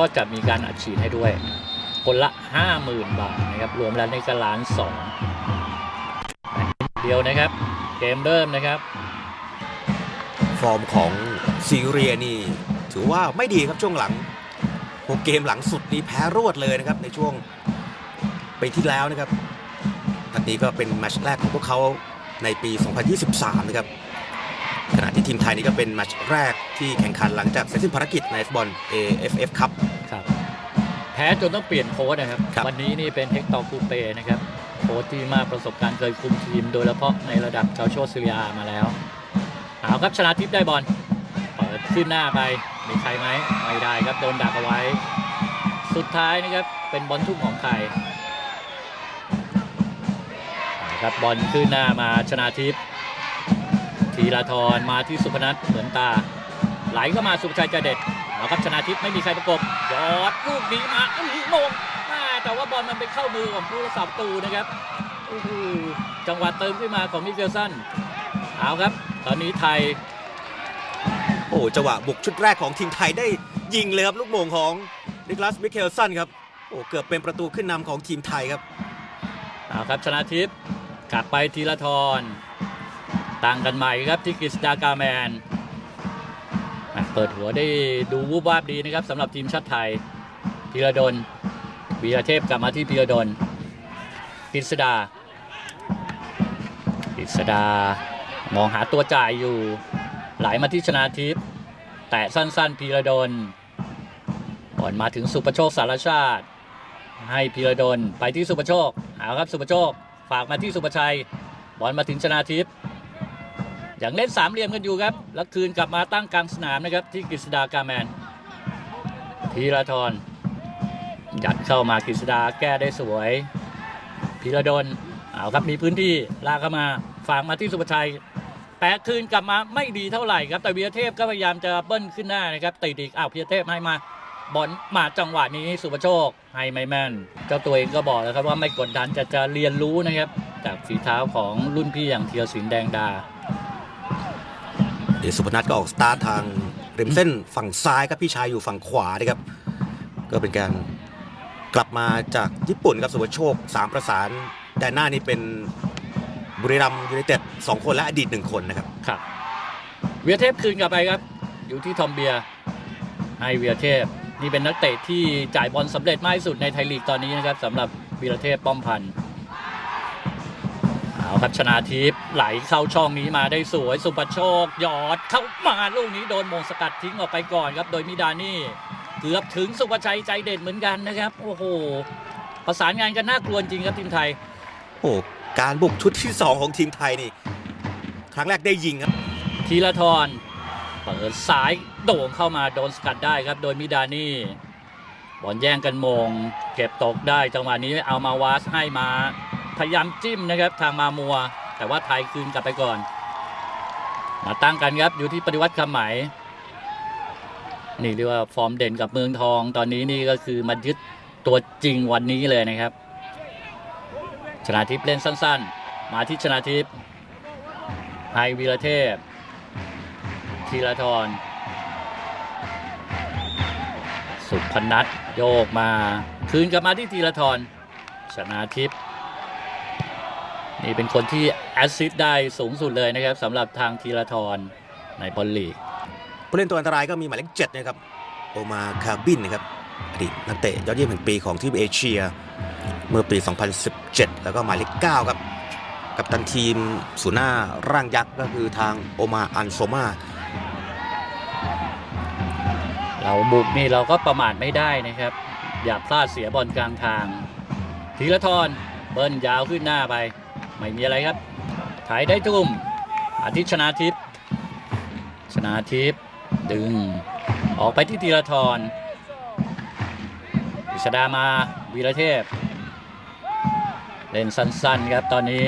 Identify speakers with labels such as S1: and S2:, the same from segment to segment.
S1: ก็จะมีการอัดฉีดให้ด้วย คนละ 50,000 บาทนะครับ รวมแล้วในกล้านสองเดียวนะครับ เกมเริ่มนะครับ
S2: ฟอร์มของซีเรียนี่ ถือว่าไม่ดีครับช่วงหลังหกเกมหลังสุดนี่แพ้รวดเลยนะครับ ในช่วงปีที่แล้วนะครับนัดนี้ก็เป็นแมตช์แรกของพวกเขาในปี 2023 นะครับ ทีมไทยนี่ก็เป็นแมตช์แรกที่แข่งขันหลังจากเสร็จสิ้นภารกิจในฟุตบอล AFF ครับ
S1: ครับ แพ้จนต้องเปลี่ยนโค้ชนะครับ
S2: ครับ
S1: วันนี้นี่เป็นเฮกตอร์คูเปนะครับ โค้ชที่มากประสบการณ์เคยคุมทีม โดยเฉพาะในระดับเกาโชซิเลียมาแล้ว เอาครับชนะทิพย์ได้บอล เปิดขึ้นหน้าไป มีใครไหมไม่ได้ครับ โดนดักเอาไว้ สุดท้ายนะครับ เป็นบอลทุ่มของใครเอาครับบอลขึ้นหน้ามาชนะทิพย์ ธีราธรมาที่สุพนัทเหมือนตา ไหลเข้ามาสุภชัยใจเด็ดเอาครับชนะทิพย์ไม่มีใครประกบยอดลูกนี้มาอื้อหือโมงแม่แต่ว่าบอลมันไปเข้ามือของผู้รักษาประตูนะครับโอ้โหจังหวะเติมขึ้นมาของมิเกลสันเอาครับ ตอนนี้ไทย
S2: โอ้จังหวะบุกชุดแรกของทีมไทยได้ยิงเลยครับลูกโมงของนิคลัสมิเคลสันครับโอ้เกือบเป็นประตูขึ้นนำของทีมไทยครับ
S1: เอาครับชนะทิพย์กลับไปทีละทร ต่างกันใหม่ครับที่กฤษดากาแมน เปิดหัวได้ดูวูบวาบดีนะครับสำหรับทีมชาติไทยพีระดลวีรเทพกลับมาที่พีระดลกฤษดากฤษดามองหาตัวจ่ายอยู่ ไหลมาที่ชนาทิพย์แตะสั้นๆพีระดลบอลมาถึงสุประโชคสารชาติ ให้พีระดลไปที่สุประโชคเอาครับสุประโชคฝากมาที่สุประชัยบอลมาถึงชนาทิพย์ อย่างเล่นสามเหลี่ยมกันอยู่ครับ แล้วคืนกลับมาตั้งกลางสนามนะครับ ที่กฤษดากาแมนพีระทรยัดเข้ามากฤษดาแก้ได้สวยพีระดลเอาครับมีพื้นที่ลากเข้ามาฝากมาที่สุประชัย แปะคืนกลับมาไม่ดีเท่าไหร่ครับ แต่วีรเทพก็พยายามจะเบิ้ลขึ้นหน้านะครับติดอีกอ้าวพีรเทพให้มาบอลมาจังหวะนี้สุภโชคให้ไม่แม่นเจ้าตัวเองก็บอกแล้วครับว่าไม่กดดันจะจะเรียนรู้นะครับ จากฝีเท้าของรุ่นพี่อย่างเทียสินแดงดา
S2: เดี๋ยวสุพนัทก็ออกสตาร์ททางริมเส้นฝั่งซ้ายครับพี่ชายอยู่ฝั่งขวานะครับ ก็เป็นการกลับมาจากญี่ปุ่นครับสุภโชคสามประสานแต่หน้านี่เป็นบุรีรัมยูไนเต็ดสองคนและอดีตหนึ่งคนนะครับ
S1: ครับ เวียเทพคืนกลับไปครับ อยู่ที่ทอมเบียให้เวียเทพนี่เป็นนักเตะที่จ่ายบอลสำเร็จมากที่สุดในไทยลีกตอนนี้นะครับสำหรับวีรเทพป้อมพันธ์ เอาครับชนาทิพย์ไหลเข้าช่องนี้มาได้สวยสุปโชคหยอดเข้ามาลูกนี้โดนโมงสกัดทิ้งออกไปก่อนครับ โดยมิดานี่ เกือบถึงสุภชัยใจเด็ดเหมือนกันนะครับ โอ้โหประสานงานกันน่ากลัวจริงครับทีมไทย
S2: โอ้การบุกชุดที่ 2 ของทีมไทยนี่ ครั้งแรกได้ยิงครับ
S1: ทีละทรเปิดสายโด่งเข้ามาโดนสกัดได้ครับ โดยมิดานี่บอลแย่งกันมง เก็บตกได้จังหวะนี้เอามาวาสให้มา พยายามจิ้มนะครับทางมามัว แต่ว่าไทยคืนกลับไปก่อน มาตั้งกันครับอยู่ที่ปฏิวัติคำไหมนี่เรียกว่าฟอร์มเด่นกับเมืองทอง ตอนนี้นี่ก็คือมายึดตัวจริงวันนี้เลยนะครับ ชนาทิพย์เล่นสั้น ๆ มาที่ชนาทิพย์ไฮวีรเทพธีรทรสุพนัทโยกมา คืนกลับมาที่ธีรทรชนาทิพย์ นี่เป็นคนที่แอสซิสต์ได้สูงสุดเลยนะครับสำหรับทางธีรทรในบอลลีก
S2: ผู้เล่นตัวอันตรายก็มีหมายเลขเจ็ดนะครับโอมาคาบินนะครับอดีตนักเตะยอดเยี่ยมแห่งปีของทีมเอเชีย เมื่อปี 2017 แล้วก็หมายเลข9ครับกับตันทีมศูนย์หน้าร่างยักษ์ก็คือทางโอมาอันโซมา
S1: เราบุกนี่เราก็ประมาทไม่ได้นะครับ อย่าพลาดเสียบอลกลางทางธีรทรเบิ้ลยาวขึ้นหน้าไป ไม่มีอะไรครับถ่ายได้ทุ่มอาทิตย์ชนาทิพย์ชนาทิพย์ดึง ออกไปที่ธีรทรวิชดามาวีรเทพ เล่นสั้นๆครับตอนนี้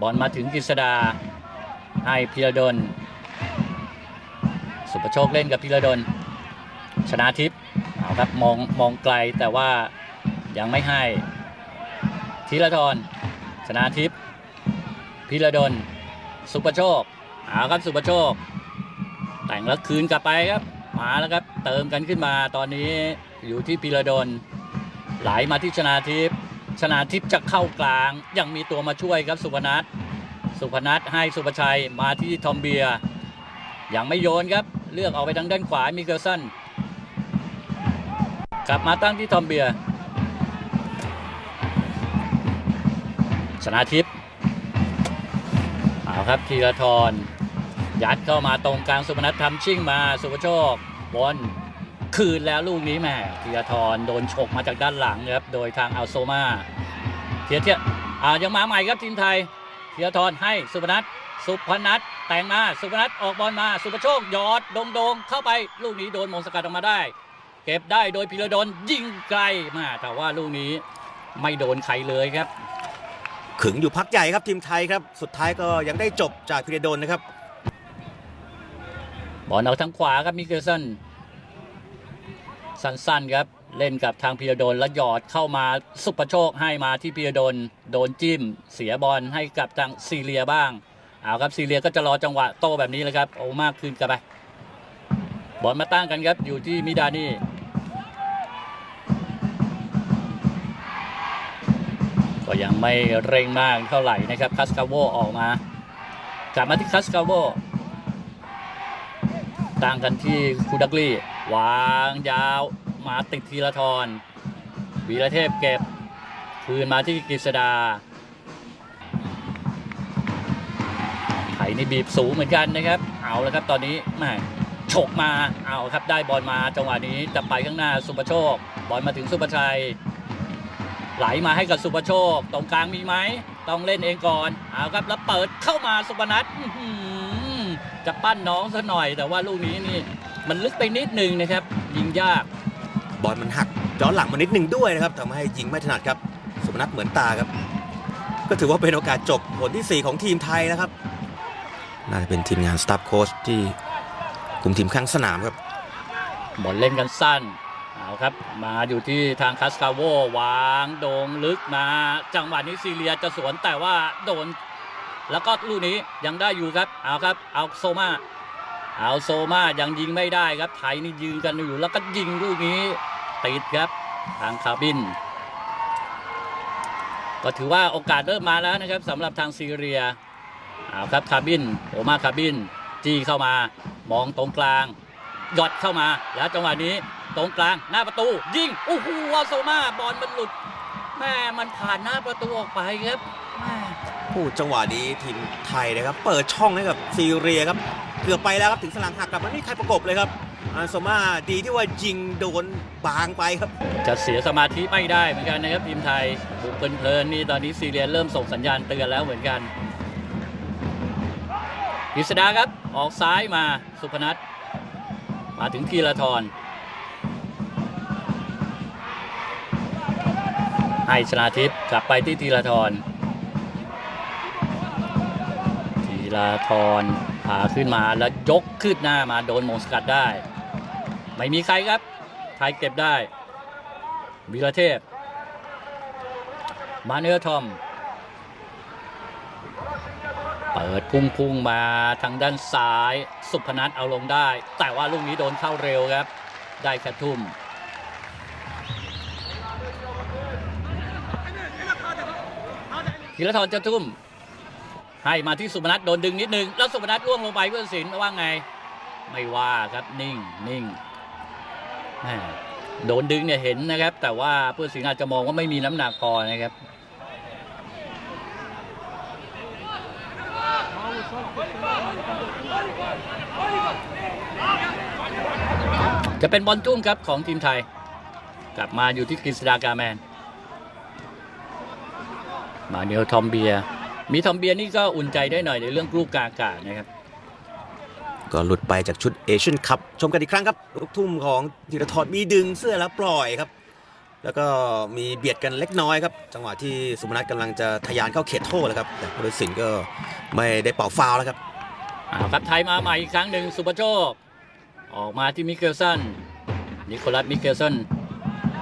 S1: บอลมาถึงกฤษดาให้พีระดล สุประโชคเล่นกับพีระดล ชนะทิพย์เอาครับมองมองไกลแต่ว่ายังไม่ให้ธีรทรชนะทิพย์ พิรดลสุประโชคเอาครับสุประโชค แต่งแล้วคืนกลับไปครับมาแล้วครับ เติมกันขึ้นมาตอนนี้อยู่ที่พีระดลไหลมาที่ชนาทิพย์ชนาทิพย์จะเข้ากลาง ยังมีตัวมาช่วยครับสุพนัทสุพนัทให้สุภชัยมาที่ทอมเบียยังไม่โยนครับ เลือกออกไปทางด้านขวามิเกลสันกลับมาตั้งที่ทอมเบียชนาทิพย์ เอาครับธีรทรยัดเข้ามาตรงกลางสุพนัททำชิ่งมาสุภโชคบอลคืนแล้วลูกนี้แม่ธีรทรโดนฉกมาจากด้านหลังครับโดยทางอัลโซมาเทียเทียอ่ายังมาใหม่ครับทีมไทยธีรทรให้สุพนัทสุพนัทแต่งมาสุพนัทออกบอลมาสุภโชคยอดโดงโดงๆเข้าไปลูกนี้โดนมงสกัดออกมาได้ เก็บได้โดยพิรดลยิงไกลมาแต่ว่าลูกนี้ไม่โดนใครเลยครับ
S2: ขึงอยู่พักใหญ่ครับทีมไทยครับ สุดท้ายก็ยังได้จบจากพิเรดนนะครับ
S1: บอลออกทางขวาครับมิเกลสันสั้นๆครับ เล่นกับทางพีระดลแล้วหยอดเข้ามาสุประโชคให้มาที่พีระดลโดนจิ้ม เสียบอลให้กับทางซีเรียบ้างเอาครับซีเรียก็จะรอจังหวะโตแบบนี้เลยครับโอ้มากขึ้นกันไปบอลมาตั้งกันครับอยู่ที่มิดานี่ ก็ยังไม่เร่งมากเท่าไหร่นะครับคัสคาโวออกมากลับมาที่คัสคาโวตั้งกันที่คูดักลี่ วางยาวมาติดทีละทรวีระเทพเก็บ คืนมาที่กฤษดาไถนี่บีบสูงเหมือนกันนะครับ เอาแล้วครับตอนนี้แม่ฉกมาเอาครับได้บอลมาจังหวะนี้จะไปข้างหน้าสุประโชค บอลมาถึงสุประชัย ไหลมาให้กับสุประโชค ตรงกลางมีไหม ต้องเล่นเองก่อน เอาครับแล้วเปิดเข้ามาสุพนัทอื้อหือจะปั้นน้องซะหน่อย แต่ว่าลูกนี้นี่ มันลึกไปนิดนึงนะครับ ยิงยาก
S2: บอลมันหักย้อนหลังมานิดหนึ่งด้วยนะครับทำให้ยิงไม่ถนัดครับ สุพนัทเหมือนตาครับ ก็ถือว่าเป็นโอกาสจบผลที่ 4 ของทีมไทยนะครับ น่าจะเป็นทีมงานสตาฟโค้ชที่คุมทีมข้างสนามครับ
S1: บอลเล่นกันสั้น เอาครับ มาอยู่ที่ทางคาสคาโววางโด่งลึกมา จังหวะนี้ซีเรียจะสวนแต่ว่าโดน แล้วก็ลูกนี้ยังได้อยู่ครับ เอาครับ เอาโซมาเอาโซมายังยิงไม่ได้ครับ ไทยนี่ยืนกันอยู่ แล้วก็ยิงลูกนี้ติดครับ ทางคาบิน ก็ถือว่าโอกาสเริ่มมาแล้วนะครับสำหรับทางซีเรียเอาครับคาบินโอมาคาบิน จี้เข้ามา มองตรงกลางหยอดเข้ามา แล้วจังหวะนี้ ตรงกลางหน้าประตู ยิง โอ้โหอาโซมาบอลมันหลุดแม่มันผ่านหน้าประตูออกไปครับแม่
S2: ผู้จังหวะนี้ทีมไทยนะครับ เปิดช่องให้กับซีเรียครับ เกือบไปแล้วครับถึงสลังหักกลับมาไม่มีใครประกบเลยครับอันโซมาดีที่ว่ายิงโดนบางไปครับ
S1: จะเสียสมาธิไม่ได้เหมือนกันนะครับทีมไทยบุกเพลินๆนี่ตอนนี้ซีเรียเริ่มส่งสัญญาณเตือนแล้วเหมือนกันกฤษดาครับออกซ้ายมาสุพนัทมาถึงทีละทร ให้ชนาทิพย์กลับไปที่ทีละทรทีละทรพาขึ้นมาแล้วยกขึ้นหน้ามาโดนมงสกัดได้ ไม่มีใครครับไทยเก็บได้วีรเทพ มาเนื้อทอม เปิดพุ่งพุ่งๆมาทางด้านซ้าย สุพนัทเอาลงได้ แต่ว่าลูกนี้โดนเข้าเร็วครับ ได้แค่ทุ่ม ธีรทรจะทุ่ม ให้มาที่สุพนัทโดนดึงนิดนึง แล้วสุพนัทร่วงลงไปเพื่อนสินว่าไง ไม่ว่าครับนิ่งนิ่งโดนดึงเนี่ยเห็นนะครับ แต่ว่าผู้สิงห์อาจจะมองว่าไม่มีน้ำหนักพอนะครับจะเป็นบอลจุ้มครับของทีมไทย กลับมาอยู่ที่กฤษดากาแมน มาเนลทอมเบียร์มีทอมเบียร์นี่ก็อุ่นใจได้หน่อยในเรื่องลูกกาอากาศนะครับ
S2: ก็หลุดไปจากชุดเอเชียนคัพชมกันอีกครั้งครับลูกทุ่มของธีรทรมีดึงเสื้อแล้วปล่อยครับ แล้วก็มีเบียดกันเล็กน้อยครับ จังหวะที่สุพนัทกำลังจะทะยานเข้าเขตโทษแล้วครับ แต่ผู้ตัดสินก็ไม่ได้เป่าฟาวล์แล้วครับ
S1: เอาครับไทยมาใหม่อีกครั้งหนึ่งสุปโชคออกมาที่มิเกลสันนิโคลัสมิเกลสัน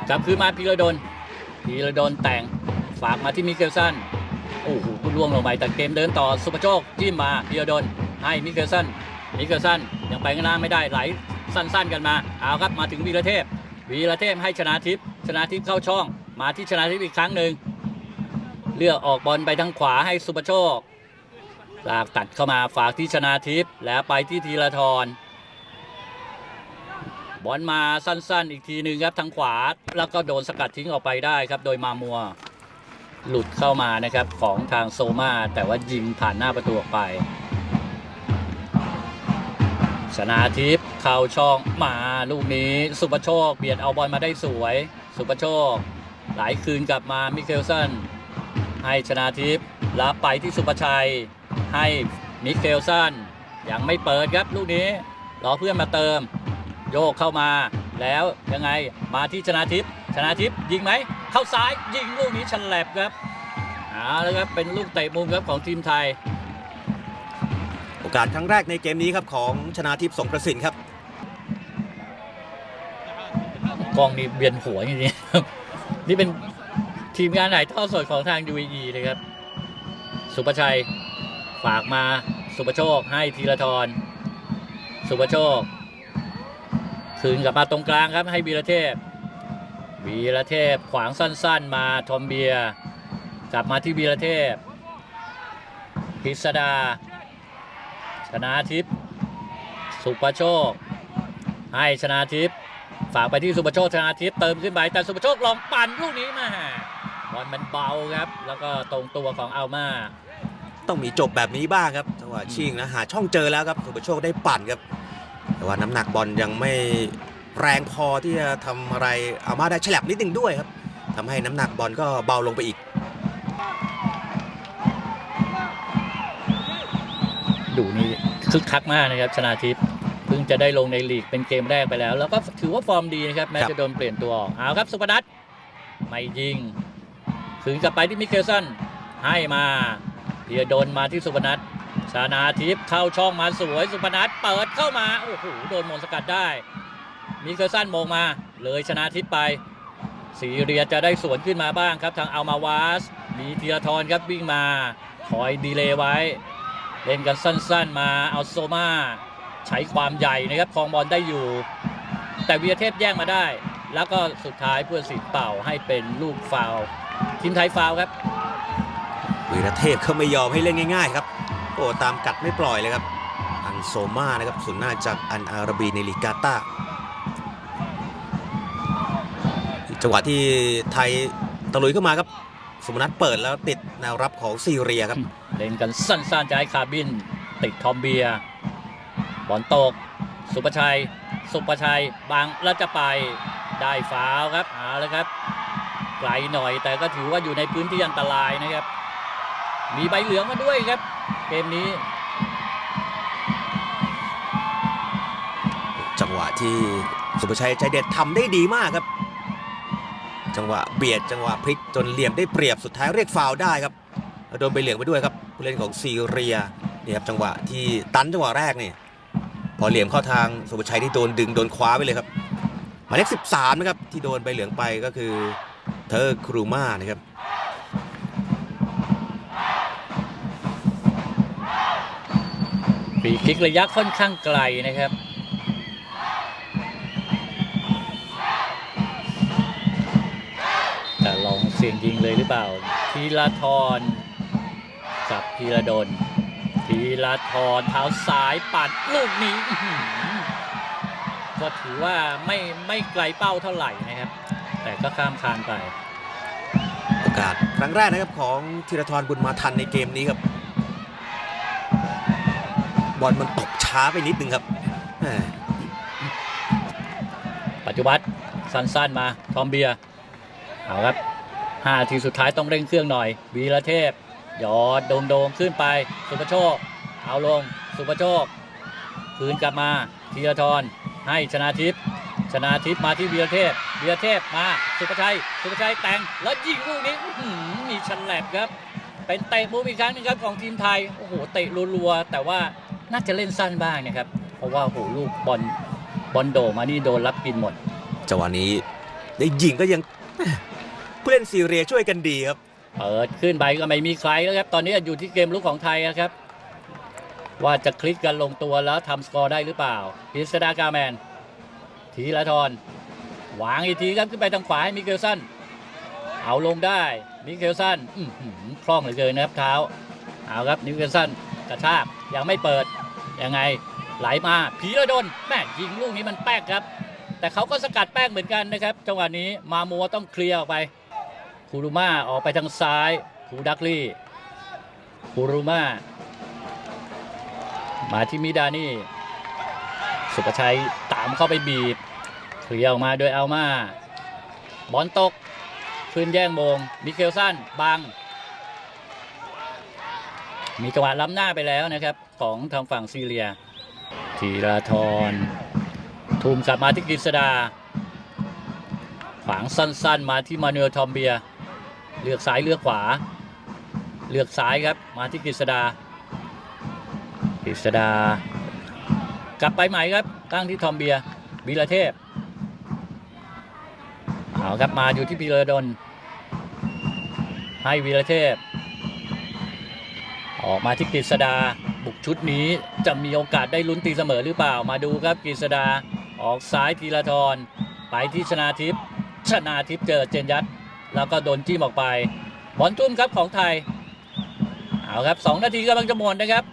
S1: กลับคืนมาพีระดนพีระดนแต่ง ฝากมาที่มิเกลสันโอ้โหคุณล่วงลงไปแต่เกมเดินต่อสุปโชคจิ้มมาพีระดนให้มิเกลสันมิเกลสันยังไปข้างหน้าไม่ได้ไหลสั้นๆกันมาเอาครับมาถึงวีรเทพ วีระเทพให้ชนะทิพย์ชนะทิพย์เข้าช่อง มาที่ชนะทิพย์อีกครั้งหนึ่งเลือกออกบอลไปทางขวาให้สุปโชคลากตัดเข้ามาฝากที่ชนะทิพย์แล้วไปที่ธีรทรบอลมาสั้นๆ อีกทีหนึ่งครับทางขวา แล้วก็โดนสกัดทิ้งออกไปได้ครับโดยมามัว หลุดเข้ามานะครับของทางโซมาแต่ว่ายิงผ่านหน้าประตูออกไป ชนาทิพย์เข้าช่องมาลูกนี้สุปโชคเบียดเอาบอลมาได้สวย สุปโชค หลายคืนกลับมามิเคลสันให้ชนาทิพย์รับไปที่สุประชัย ให้มิเคลสันยังไม่เปิดครับลูกนี้รอเพื่อนมาเติม โยกเข้ามาแล้วยังไงมาที่ชนาทิพย์ ชนาทิพย์ยิงไหมเข้าซ้ายยิงลูกนี้ฉลับครับเอาแล้วครับเป็นลูกเตะมุมครับของทีมไทย
S2: โอกาสครั้งแรกในเกมนี้ครับของชนาทิพย์สงกระสินครับ
S1: กล้องนี่เวียนหัวจริงๆครับนี่เป็นทีมงานไหนทอดสดของทาง UAE เลยครับ สุประชัยฝากมาสุประโชคให้ธีรทรสุประโชค คืนกลับมาตรงกลางครับให้บีระเทพ บีระเทพขวางสั้น ๆ มาทอมเบียร์กลับมาที่บีระเทพพิสดา ชนะทิพย์สุประโชค ให้ชนะทิพย์ฝากไปที่สุประโชคชนะทิพย์เติมขึ้นไปแต่สุประโชคลองปั่นลูกนี้มาบอลมันเบาครับ แล้วก็ตรงตัวของอัลมา
S2: ต้องมีจบแบบนี้บ้างครับจังหวะชิงนะหาช่องเจอแล้วครับสุประโชคได้ปั่นครับ แต่ว่าน้ำหนักบอลยังไม่ แรงพอที่จะทำอะไรเอามาได้ฉลับนิดนึงด้วยครับทำให้น้ำหนักบอลก็เบาลงไปอีก
S1: ดูนี่คึกคักมากนะครับชนะทิพย์เพิ่งจะได้ลงในลีกเป็นเกมแรกไปแล้ว แล้วก็ถือว่าฟอร์มดีนะครับแม้
S2: ครับ
S1: จะโดนเปลี่ยนตัวออกเอาครับสุพนัทไม่ยิงคืนกลับไปที่มิเคลสันให้มาเพียโดนมาที่สุพนัทชนาทิพย์เข้าช่องมาสวยสุพนัทเปิดเข้ามาโอ้โหโดนมงสกัดได้ มิเคลสันมงมา เลยชนะทิพย์ไปซีเรียจะได้สวนขึ้นมาบ้างครับ ทางอัลมาวาสมีธีรทรครับวิ่งมา คอยดีเลย์ไว้ เล่นกันสั้นๆมาเอาโซมาใช้ความใหญ่นะครับครองบอลได้อยู่ แต่วีรเทพแย่งมาได้ แล้วก็สุดท้ายเพื่อนสิทธิ์เป่าให้เป็นลูกฟาวทีมไทยฟาวครับ
S2: วีรเทพเขาไม่ยอมให้เล่นง่าย ๆ ครับ โอ้ตามกัดไม่ปล่อยเลยครับ อันโซมานะครับสุนหน้าจากอันอาราบีในลีกาตาร์ จังหวะที่ไทยตะลุยเข้ามาครับ สมนัทเปิดแล้วติดแนวรับของซีเรียครับ
S1: เล่นกันสั้นๆจะให้คาร์บิน ติดทอมเบียร์บอลตก สุประชัย สุประชัย บางแล้วจะไปได้ฟาวล์ครับเอาแล้วครับไกลหน่อยแต่ก็ถือว่าอยู่ในพื้นที่อันตรายนะครับ มีใบเหลืองมาด้วยครับ เกมนี้
S2: จังหวะที่สุภชัยใจเด็ดทำได้ดีมากครับ จังหวะเบียดจังหวะพลิกจนเหลี่ยมได้เปรียบสุดท้ายเรียกฟาวล์ได้ครับโดนใบเหลืองไปด้วยครับผู้เล่นของซีเรียนี่ครับจังหวะที่ตันจังหวะแรกนี่พอเหลี่ยมเข้าทางสุภชัยที่โดนดึงโดนคว้าไปเลยครับหมายเลข13นะครับที่โดนใบเหลืองไปก็คือเธอครูมานะครับ
S1: ฟรีคิกระยะค่อนข้างไกลนะครับ สียงยิงเลยหรือเปล่าทีละทรกับพีระดลทีละทรเท้าซ้ายปัดลูกนี้อื้อหือก็ถือว่าไม่ไม่ไกลเป้าเท่าไหร่นะครับ แต่ก็ข้ามคานไป
S2: โอกาสครั้งแรกนะครับของธีรทรบุญมาทันในเกมนี้ครับบอลมันตกช้าไปนิดนึงครับแหม่
S1: ปัจจุบันสั้นๆมา ทอมเบียร์เอาครับ ห้าทีสุดท้ายต้องเร่งเครื่องหน่อย วีระเทพ หยอดโดมโดมๆขึ้นไป สุประโชค เอาลง สุประโชค คืนกลับมาธีรทรให้ชนาทิพย์ชนาทิพย์มาที่วีระเทพวีระเทพมา สุประชัย สุประชัยแต่งแล้วยิงลูกนี้มีชันแลบครับ เป็นเตะมุมอีกครั้งหนึงครับของทีมไทย โอ้โห เตะรัวๆ แต่ว่าน่าจะเล่นสั้นบ้างนะครับ เพราะว่าโอ้โหลูกบอลบอลโดมานี่โดนรับกินหมด
S2: จังหวะนี้ได้ยิงก็ยัง ผู้เล่นซีเรียช่วยกันดีครับ
S1: เปิดขึ้นไปก็ไม่มีใครแล้วครับ ตอนนี้อยู่ที่เกมลุกของไทยนะครับ ว่าจะคลิกกันลงตัวแล้วทำสกอร์ได้หรือเปล่าพิสดากาแมน ทีละทรวางอีกทีครับขึ้นไปทางขวาให้มิเกลสันเอาลงได้มิเกลสันคล่องเหลือเกินนะครับเท้าเอาครับมิเกลสันกระชากยังไม่เปิดยังไงไหลมาผีระดนแม่ยิงลูกนี้มันแป๊กครับ แต่เขาก็สกัดแป้งเหมือนกันนะครับ จังหวะนี้มามัวต้องเคลียร์ออกไป คูรุมาออกไปทางซ้ายคูดักลี่คูรุมามาที่มิดานี่สุประชัยตามเข้าไปบีบเคลียร์ออกมาโดยเอัลมาบอลตกขึ้นแย่งโมงมิเคลสันบัง มีจังหวะล้ำหน้าไปแล้วนะครับ ของทางฝั่งซีเรียธีราธรทุ่มกลับมาที่กฤษดาขวางสั้นๆ มาที่มาเนลทอมเบีย เลือกซ้ายเลือกขวา เลือกซ้ายครับ มาที่กฤษดากฤษดากลับไปใหม่ครับตั้งที่ทอมเบียวีระเทพเอาครับมาอยู่ที่พีระดนให้วีระเทพ ออกมาที่กฤษดาบุกชุดนี้จะมีโอกาสได้ลุ้นตีเสมอหรือเปล่ามาดูครับกฤษดาออกซ้ายทีละทรไปที่ชนาทิพย์ชนาทิพย์เจอเจนยัด แล้วก็โดนจิ้มออกไป บอลทุ่มครับของไทย เอาครับ2นาทีกำลังจะหมดนะครับ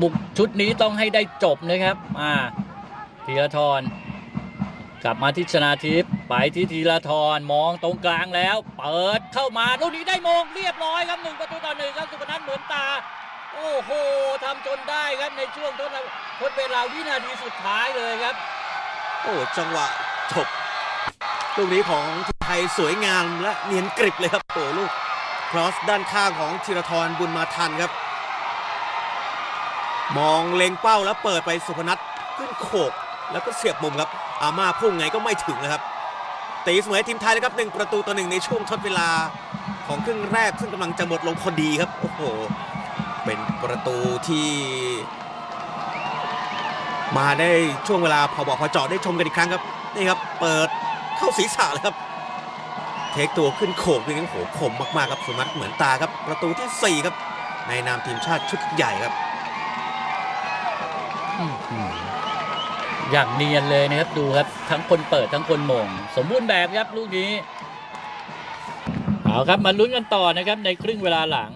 S1: บุกชุดนี้ต้องให้ได้จบนะครับมาธีรทรกลับมาที่ชนาทิพย์ไปที่ธีรทรมองตรงกลางแล้ว เปิดเข้ามาลูกนี้ได้มงเรียบร้อยครับหนึ่งประตูต่อหนึ่งครับสุพนัทเหมือนตา โอ้โหทำจนได้ครับในช่วงทดทดเวลาวินาทีสุดท้ายเลยครับ
S2: โอ้จังหวะจบลูกนี้ของ ทีมไทยสวยงามและเนียนกริบเลยครับโอ้ลูกครอสด้านข้างของธีรทรบุญมาทันครับ มองเล็งเป้าแล้วเปิดไปสุพนัทขึ้นโขก แล้วก็เสียบมุมครับ อาม่าพุ่งไงก็ไม่ถึงนะครับตีเสมอทีมไทยนะครับหนึ่งประตูต่อหนึ่งในช่วงทดเวลาของครึ่งแรก ซึ่งกำลังจะหมดลงพอดีครับ โอ้โห เป็นประตูที่ มาได้ช่วงเวลาพอบอกพอเจาะได้ชมกันอีกครั้งครับ นี่ครับ เปิดเข้าศีรษะเลยครับ เทคตัวขึ้นโขกนี่โอ้โหคมมากๆครับสุมัตเหมือนตาครับ ประตูทีสี่ 4 ครับ ในนามทีมชาติชุดใหญ่ครับ
S1: อย่างเนียนเลยนะครับดูครับ ทั้งคนเปิดทั้งคนมง สมบูรณ์แบบครับ ลูกนี้เอาครับมาลุ้นกันต่อนะครับในครึ่งเวลาหลัง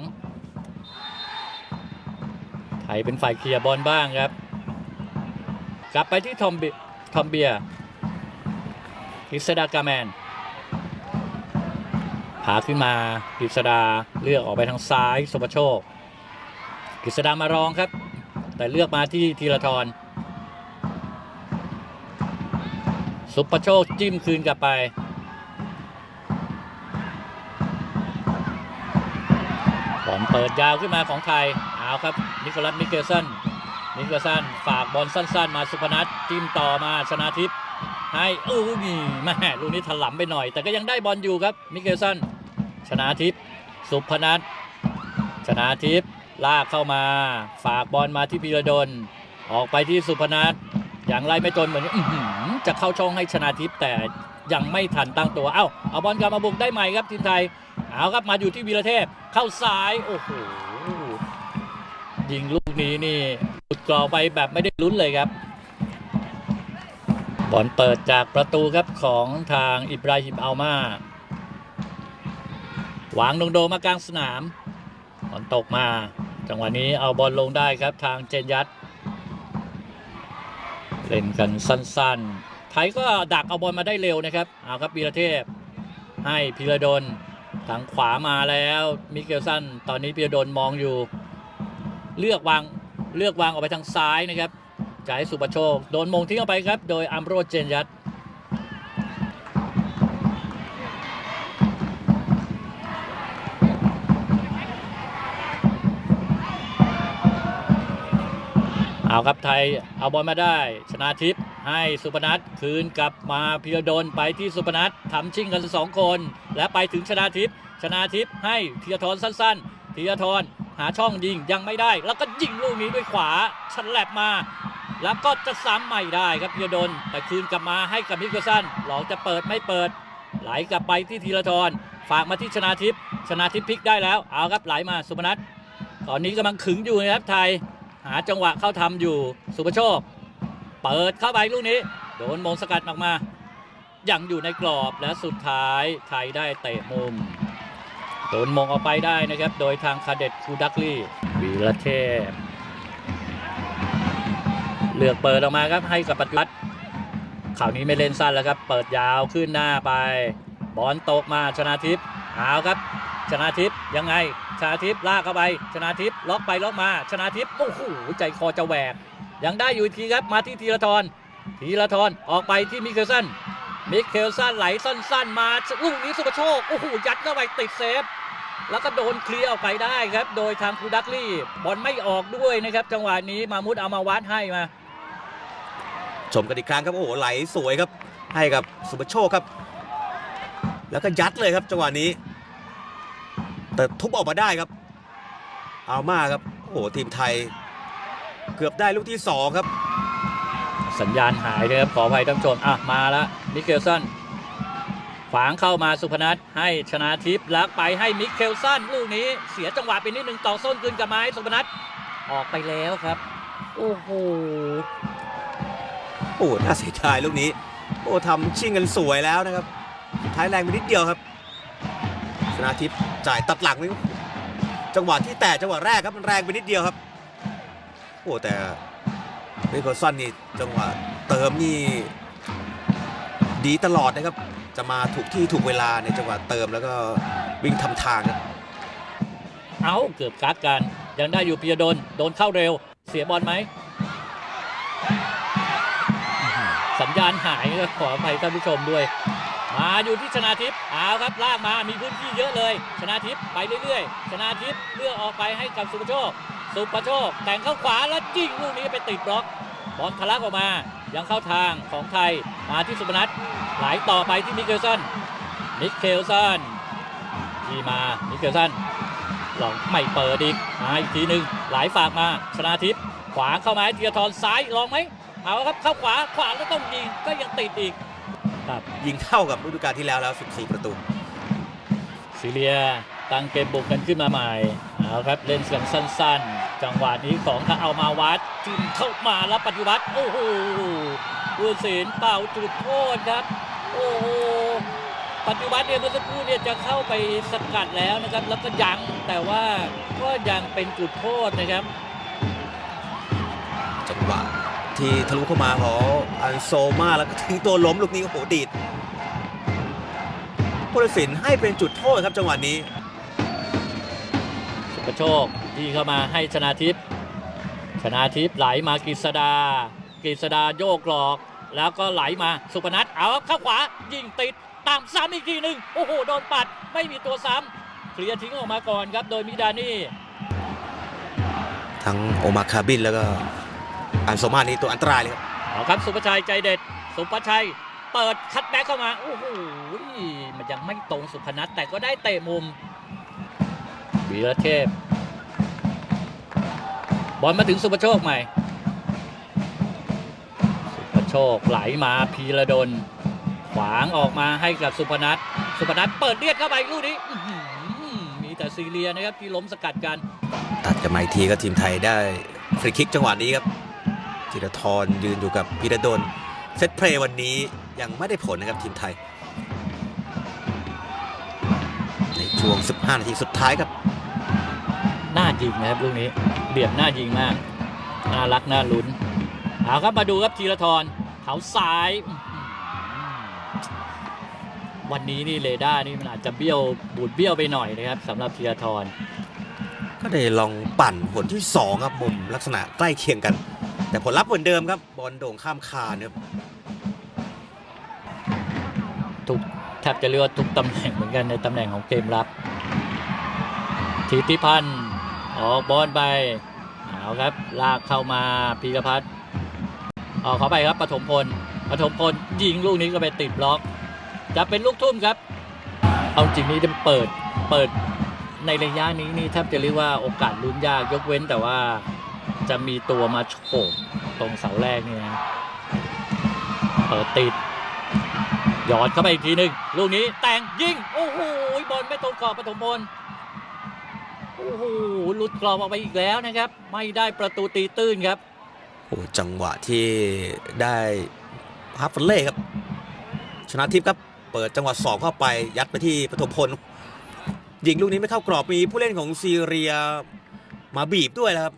S1: ไทยเป็นฝ่ายเคลียร์บอลบ้างครับ กลับไปที่ทอมเบทอมเบียกิษดากาแมน พาขึ้นมากิษดาเลือกออกไปทางซ้ายสุปโชคกิษดามารองครับ แต่เลือกมาที่ธีรทรสุปโชคจิ้มคืนกลับไป บอลเปิดยาวขึ้นมาของไทย เอาครับ นิโคลัสมิเกลสันนิโคลัสสันฝากบอลสั้น ๆ มาสุพนัทจิ้มต่อมาชนาทิพย์ให้อู้นี่แม่ลูกนี้ถลำไปหน่อย แต่ก็ยังได้บอลอยู่ครับ มิเกลสัน ชนาทิพย์สุพนัทชนาทิพย์ลากเข้ามา ฝากบอลมาที่พีระดลออกไปที่สุพนัทอย่างไรไม่จนเหมือนอจะเข้าช่องให้ชนาทิพย์แต่ยังไม่ทันตั้งตัว เอ้า เอาบอลกลับมาบุกได้ใหม่ครับทีมไทย เอาครับมาอยู่ที่วีรเทพ เข้าซ้าย โอ้โห ยิงลูกนี้นี่หลุดกรอไปแบบไม่ได้ลุ้นเลยครับ บอลเปิดจากประตูครับของทางอิบราฮิมอัลมา วางลงโดมากลางสนามบอลตกมา จังหวะนี้เอาบอลลงได้ครับทางเจนยัดเล่นกันสั้นๆ ไทยก็ดักเอาบอลมาได้เร็วนะครับ เอาครับวีรเทพ ให้พีระดลทางขวามาแล้วมิเกลสันตอนนี้พีระดลมองอยู่ เลือกวางเลือกวางออกไปทางซ้ายนะครับจ่ายสุปโชค โดนมงทิ้งออกไปครับ โดยอัมโรเจนยัต เอาครับไทยเอาบอลมาได้ ชนะทิพย์ให้สุพนัทคืนกลับมาพิรดลไปที่สุพนัททำชิงกันสองคน และไปถึงชนะทิพย์ชนะทิพย์ให้ธีรทรสั้นๆธีรทรหาช่องยิงยังไม่ได้ แล้วก็ยิงลูกนี้ด้วยขวาฉลับมา แล้วก็จะซ้ำไม่ได้ครับพิรดลแต่คืนกลับมาให้กับมิกเกสันหลอกจะเปิดไม่เปิด ไหลกลับไปที่ธีรทรฝากมาที่ชนาทิพย์ชนาทิพย์พลิกได้แล้วเอาครับไหลมาสุพนัทตอนนี้กำลังขึงอยู่นะครับไทย หาจังหวะเข้าทำอยู่สุภโชค เปิดเข้าไปลูกนี้ โดนมงสกัดออกมายังอยู่ในกรอบและสุดท้ายไทยได้เตะมุมโดนมงออกไปได้นะครับ โดยทางคาเด็ดคูดักลี่วีระเทพ เลือกเปิดออกมาครับให้กับปฏิวัติข่าวนี้ไม่เล่นสั้นแล้วครับ เปิดยาวขึ้นหน้าไป บอลตกมาชนาทิพย์เอาครับ ชนาทิพย์ยังไง ชนาทิพย์ลากเข้าไป ชนาทิพย์ล็อกไปล็อกมา ชนาทิพย์โอ้โหใจคอจะแหวกยังได้อยู่ทีครับมาที่ธีรทรธีรทรออกไปที่มิเคลสันมิเคลสันไหลสั้น ๆ มาลูกนี้สุภโชคโอ้โหยัดเข้าไปติดเซฟแล้วก็โดนเคลียร์ออกไปได้ครับ โดยทางคูดักลี่บอลไม่ออกด้วยนะครับ จังหวะนี้มามุดเอามาวัดให้มา
S2: ชมกันอีกครั้งครับ โอ้โหไหลสวยครับ ให้กับสุภโชคครับ แล้วก็ยัดเลยครับจังหวะนี้ แต่ทุบออกมาได้ครับ เอามากครับ โอ้โหทีมไทย เกือบได้ลูกที่สองครับ
S1: สัญญาณหายนะครับขออภัยท่านผู้ชมอะมาแล้วมิเคลสันขวางเข้ามาสุพนัทให้ชนะทิพย์ลักไปให้มิเคลสันลูกนี้เสียจังหวะไปนิดหนึ่งต่อส้นคืนกับไม้สุพนัทออกไปแล้วครับ โอ้โห
S2: โอ้โหน่าเสียดายลูกนี้ โอ้ทำชิ่งกันสวยแล้วนะครับ ท้ายแรงไปนิดเดียวครับ ชนะทิพย์จ่ายตัดหลังนี่จังหวะที่แตะจังหวะแรกครับมันแรงไปนิดเดียวครับ โอ้แต่เบคอนซันนี่จังหวะเติมนี่ดีตลอดนะครับ จะมาถูกที่ถูกเวลาในจังหวะเติมแล้วก็วิ่งทำทางครับ
S1: เอาเกือบกักกัน ยังได้อยู่ปียดลโดนเข้าเร็ว เสียบอลไหม สัญญาณหายขออภัยท่านผู้ชมด้วย มาอยู่ที่ชนาทิพย์เอาครับลากมามีพื้นที่เยอะเลย ชนาทิพย์ไปเรื่อยๆ ชนาทิพย์เลือกออกไปให้กับสุปโชค สุปโชค แต่งเข้าขวาแล้วจิ้งลูกนี้ไปติดบล็อกบอลทะลักออกมายังเข้าทางของไทยมาที่สุพนัทไหลต่อไปที่มิเคลสันมิเคลสันที่มามิเคลสันลองไม่เปิดอีกมาอีกทีหนึ่งไหลฝากมาชนาทิพย์ขวาเข้ามาให้ธีรทรซ้ายลองไหมเอาครับเข้าขวาขวาแล้วต้องยิงก็ยังติดอีก ครับ
S2: ยิงเท่ากับฤดูกาลที่แล้วแล้ว 14 ประตู
S1: ซีเรียตั้งเกมบุกกันขึ้นมาใหม่เอาครับเล่นกันสั้นๆ จังหวะนี้ของถ้าเอามาวัดจิ้มเข้ามาแล้วปฏิวัติโอ้โหผู้สินเป่าจุดโทษครับ โอ้โหปฏิวัติเนี่ยเมื่อสักครู่เนี่ยจะเข้าไปสกัดแล้วนะครับ แล้วก็ยังแต่ว่าก็ยังเป็นจุดโทษนะครับ
S2: จังหวะ ที่ทะลุเข้ามาของอันโซมาแล้วก็ทิ้งตัวล้มลูกนี้โอ้โหดีดผู้ตัดสินให้เป็นจุดโทษครับจังหวะนี้
S1: สุประโชคที่เข้ามาให้ชนาทิพย์ชนาทิพย์ไหลมากฤษดากฤษดาโยกหลอก แล้วก็ไหลมาสุพนัทเอาเข้าขวายิงติดตามซ้ำอีกทีหนึ่งโอ้โหโดนปัดไม่มีตัวซ้ำเคลียร์ทิ้งออกมาก่อนครับโดยมิดานี่
S2: ทั้งโอมาคาบินแล้วก็ อันโซมานี่ตัวอันตรายเลยครับ
S1: เอาครับสุภชัยใจเด็ด สุภชัย เปิดคัดแบ็กเข้ามาโอ้โหมันยังไม่ตรงสุพนัทแต่ก็ได้เตะมุมวีรเทพ บอลมาถึงสุภโชคใหม่ สุภโชคไหลมาพีระดลขวางออกมาให้กับสุพนัทสุพนัทเปิดเลียดเข้าไปลูกนี้อื้อหือมีแต่ซีเรียนะครับที่ล้มสกัดกัน
S2: ตัดกันมาอีกทีก็ทีมไทยได้ฟรีคิกจังหวะนี้ครับ ธีรทรยืนอยู่กับพีระดลเซตเพลย์วันนี้ยังไม่ได้ผลนะครับทีมไทย ในช่วง 15 นาทีสุดท้ายครับ
S1: น่ายิงนะครับลูกนี้เบี่ยมน่ายิงมาก น่ารักน่าลุ้นเอาครับมาดูครับธีรทรเขาซ้ายอื้อหือวันนี้นี่เรดาร์นี่มันอาจจะเบี้ยวบูดเบี้ยวไปหน่อยนะครับสำหรับธีรทร
S2: ก็ได้ลองปั่นผลที่2ครับมุมลักษณะใกล้เคียงกัน แต่ผลลัพธ์เหมือนเดิมครับ บอลโด่งข้ามคานครับ
S1: ทุกแทบจะเรียกว่าทุกตำแหน่งเหมือนกันในตำแหน่งของเกมรับทิติพันธ์ออกบอลไปเอาครับลากเข้ามาพีรพัฒน์ออกเข้าไปครับปฐมพลปฐมพลยิงลูกนี้ก็ไปติดบล็อก จะเป็นลูกทุ่มครับ เอาจริงนี่จะเปิดเปิดในระยะนี้นี่แทบจะเรียกว่าโอกาสลุ้นยากยกเว้นแต่ว่า จะมีตัวมาโฉบตรงเสาแรกนี่นะเปิดติดหยอดเข้าไปอีกทีหนึ่งลูกนี้แต่งยิงโอ้โหบอลไม่ตรงกรอบปฐมพลโอ้โหหลุดกรอบออกไปอีกแล้วนะครับ ไม่ได้ประตูตีตื้นครับ
S2: โอ้จังหวะที่ได้ฮาร์ฟเล่ครับ ชนะทิพย์ครับเปิดจังหวะสองเข้าไปยัดไปที่ปฐมพลยิงลูกนี้ไม่เข้ากรอบมีผู้เล่นของซีเรีย มาบีบด้วยนะครับ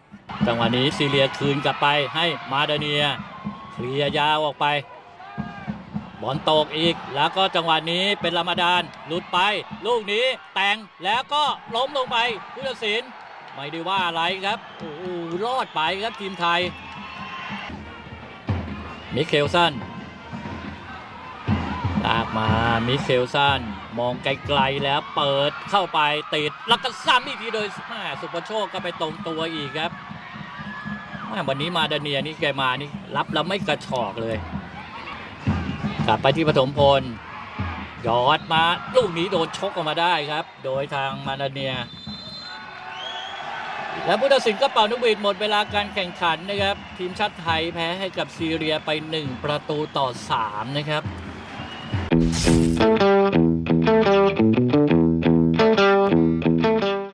S1: จังหวะนี้ซีเรียคืนกลับไปให้มาดาเนียเคลียยาวออกไป บอลตกอีก แล้วก็จังหวะนี้เป็นรามาดานหลุดไป ลูกนี้แต่งแล้วก็ล้มลงไปผู้ตัดสินไม่ได้ว่าอะไรครับโอ้โหรอดไปครับทีมไทย มิเคลสันลากมา มิเคลสัน มองไกลๆแล้วเปิดเข้าไปติด แล้วก็ซ้ำอีกทีโดยแม่สุปโชคก็ไปตรงตัวอีกครับแม่วันนี้มาดาเนียนี่แกมานี่รับแล้วไม่กระชอกเลย กลับไปที่ปฐมพลยอดมาลูกนี้โดนชกออกมาได้ครับ โดยทางมาดาเนีย และผู้ตัดสินก็เป่านกหวีดหมดเวลาการแข่งขันนะครับ ทีมชาติไทยแพ้ให้กับซีเรียไป 1 ประตูต่อ 3 นะครับ Thank you.